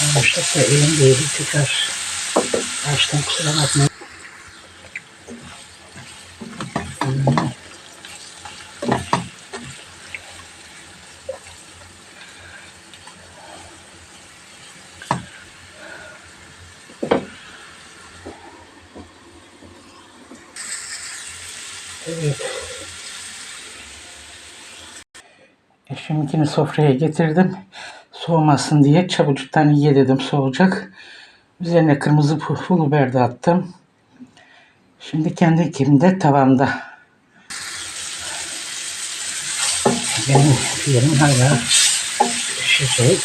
Yanlışlıkla elim değdi tekrar açtım kusura bakmayın. Evet. Eşiminkini sofraya getirdim. Soğumasın diye çabucuktan ye dedim soğuyacak. Üzerine kırmızı pul biber de attım. Şimdi kendi kimde tavamda. Benim yerim hala pişecek.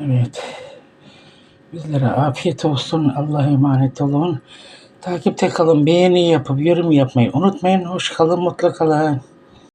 Evet. Bizlere afiyet olsun. Allah'a emanet olun. Takipte kalın. Beğeni yapıp yorum yapmayı unutmayın. Hoş kalın, mutlu kalın.